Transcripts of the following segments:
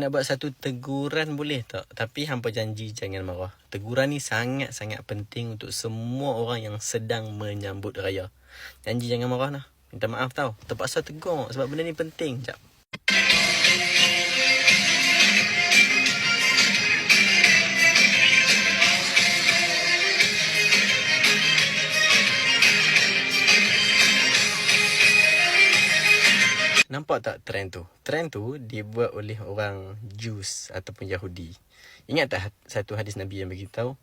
Nak buat satu teguran boleh tak? Tapi hampa janji jangan marah. Teguran ni sangat-sangat penting untuk semua orang yang sedang menyambut raya. Janji jangan marah lah. Minta maaf tau. Terpaksa tegur sebab benda ni penting. Sekejap. Nampak tak trend tu? Trend tu dibuat oleh orang Jews ataupun Yahudi. Ingat tak satu hadis Nabi yang beritahu?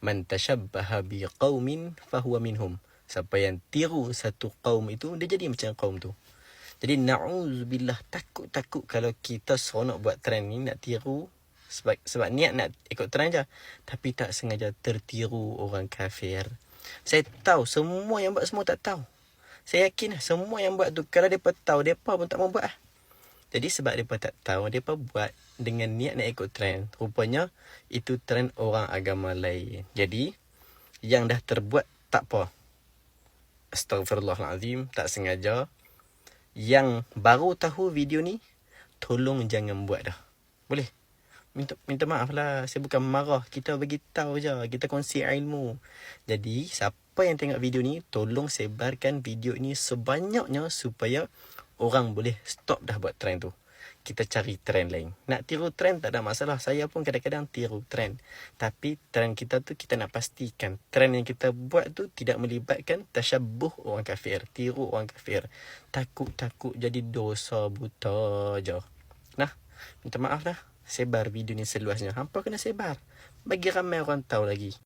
Man tashabbaha bi qaumin fahuwa minhum. Siapa yang tiru satu kaum itu, dia jadi macam kaum tu. Jadi na'udzubillah takut-takut kalau kita seronok buat trend ni nak tiru sebab sebab niat nak ikut trend je tapi tak sengaja tertiru orang kafir. Saya tahu semua yang buat semua tak tahu. Saya yakin lah semua yang buat tu kalau depa tahu depa pun tak mau buat lah. Jadi sebab depa tak tahu depa buat dengan niat nak ikut trend. Rupanya itu trend orang agama lain. Jadi yang dah terbuat tak apa. Astaghfirullahalazim tak sengaja. Yang baru tahu video ni tolong jangan buat dah. Boleh? Minta minta maaf lah. Saya bukan marah. Kita bagi tahu je. Kita kongsi ilmu. Jadi, siapa yang tengok video ni, tolong sebarkan video ni sebanyaknya supaya orang boleh stop dah buat trend tu. Kita cari trend lain. Nak tiru trend tak ada masalah. Saya pun kadang-kadang tiru trend. Tapi trend kita tu kita nak pastikan trend yang kita buat tu tidak melibatkan tasyabuh orang kafir. Tiru orang kafir. Takut-takut jadi dosa buta je. Nah, minta maaf dah. Sebar video ni seluasnya. Hampa kena sebar. Bagi ramai orang tahu lagi.